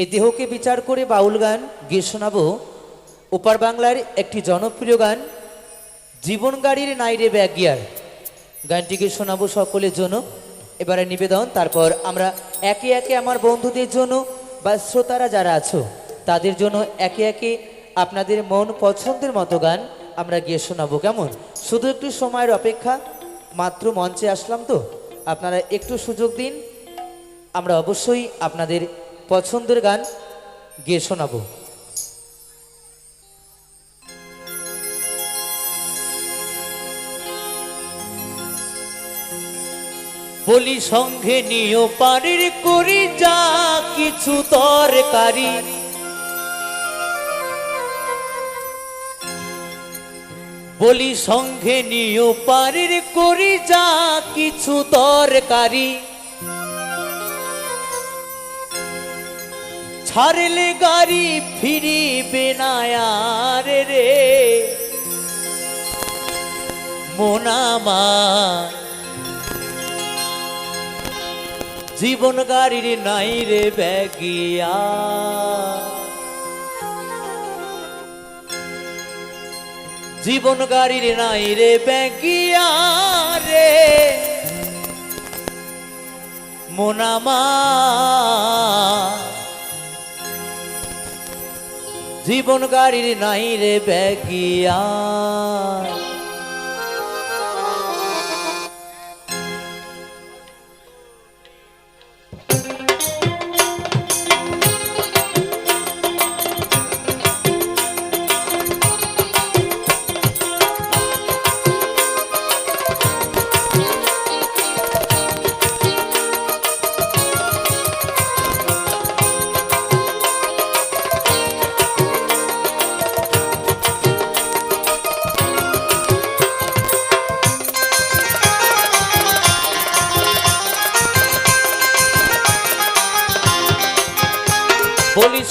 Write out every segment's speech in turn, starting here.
এই দেহকে বিচার করে বাউল গান গিয়ে শোনাবো। ওপার বাংলার একটি জনপ্রিয় গান, জীবন গাড়ির নাইরে ব্যাগিয়ার গানটিকে শোনাবো সকলের জন্য। এবারে নিবেদন, তারপর আমরা একে একে আমার বন্ধুদের জন্য বা শ্রোতারা যারা আছো, তাদের জন্য একে একে আপনাদের মন পছন্দের মতো গান আমরা গিয়ে শোনাবো। কেমন? শুধু একটু সময়ের অপেক্ষা, মাত্র মঞ্চে আসলাম তো। আপনারা একটু সুযোগ দিন। আমরা অবশ্যই আপনাদের পছন্দের গান গিয়ে শোনাবো। বলি, সঙ্গে নিও পানির করি যা কিছু তরকারি। বলি, সঙ্গে নিও পানির করি যা কিছু তরকারি। ছাড়লে গাড়ি ফিরিবে না রে মোনামা জীবন গাড়ির নাই রে ব্যাগিয়া জীবন গাড়ির নাই রে ব্যাগিয়া রে মোনামা জীবন গাড়ির নাই রে ব্যাগিয়া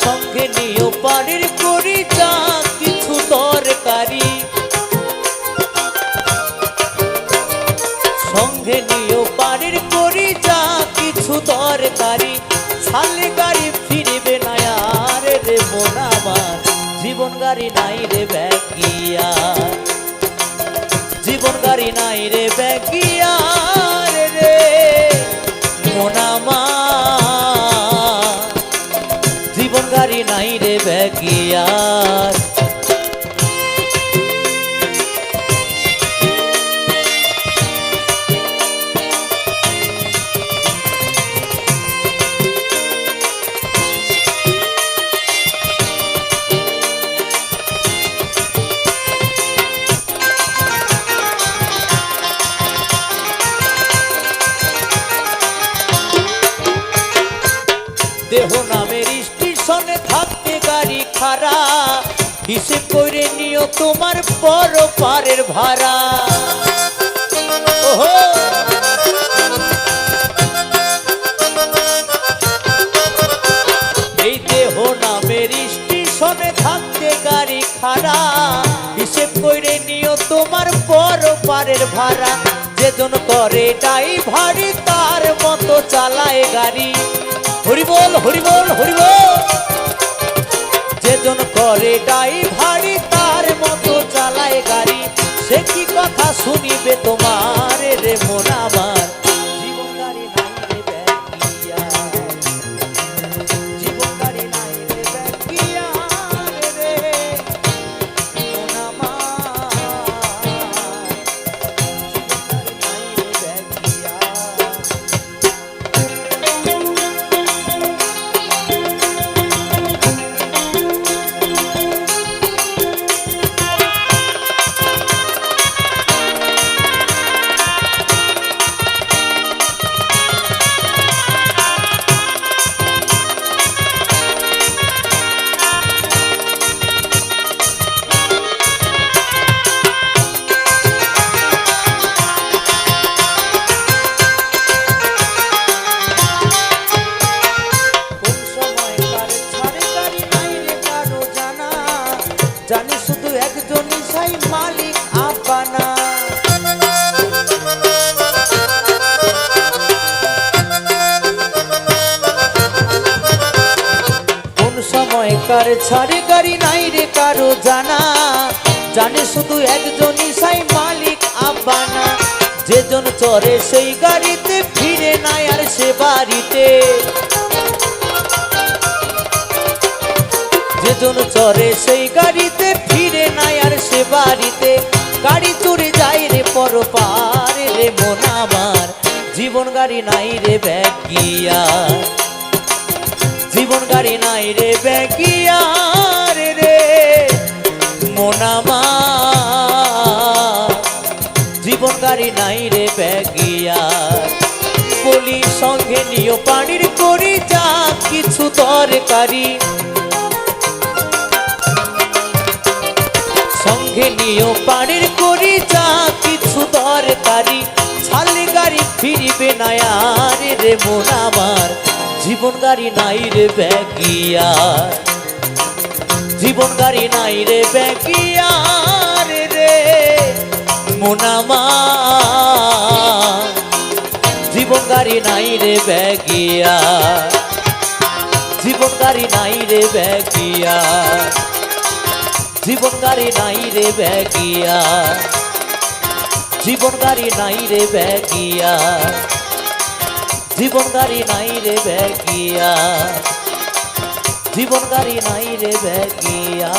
সঙ্গে নিও পানির করি যা কিছু তরকারি সঙ্গে নিও পানির করি যা কিছু তরকারি ছালে গাড়ি ফিরিবে না আর, রে মন জীবন গাড়ি নাই রে ব্যাগিয়া জীবন গাড়ি নাই রে ব্যাগিয়া হিসেব করে নিও তোমার বড় পারের ভাড়া এই দেহ নামের স্টেশনে থাকতে গাড়ি খারা হিসেব করে নিও তোমার বড় পারের ভাড়া। যেজন করে ডাই ভারী তার মতো চালায় গাড়ি। হরিবল হরিবল হরিবল! করে ডাই ভারী তার মতো চালায় গাড়ি। সে কি কথা শুনিবে তোমার রে মন? জানি শুধু একজনই সাই মালিক আব্বানা কোন সময় কার ছাড়ে গাড়ি নাই রে কারও জানা। জানে শুধু একজনই সাই মালিক আব্বানা যেজন চরে সেই গাড়িতে, ফিরে নাই আর সে বাড়িতে। যেজন চড়ে সেই গাড়িতে ফিরে নাই আর সে বাড়িতে। গাড়ি চড়ে যাই রে পর রে মন আমার। জীবন গাড়ি নাই রে ব্যাগিয়ার জীবন গাড়ি নাই রে ব্যাগিয়ার রে মন জীবন গাড়ি নাই রে ব্যাগিয়ার বলি সঙ্গে নিও পানির করি, যা কিছু দরকারি। নিও পানির করি, যা কিছু দরকারি। ছালে গাড়ি ফিরিবে না রে মন আমার। জীবন গাড়ি নাই রে ব্যাগিয়ার। জীবন গাড়ি নাই রে ব্যাগিয়ার রে মন আমার। জীবন গাড়ি নাই রে ব্যাগিয়ার। জীবন গাড়ি নাই রে ব্যাগিয়ার। জীবন গাড়ি নাই রে ব্যাগিয়া। জীবন গাড়ি নাই রে ব্যাগিয়া। জীবন গাড়ি নাই রে ব্যাগিয়া। জীবন গাড়ি নাই রে ব্যাগিয়া।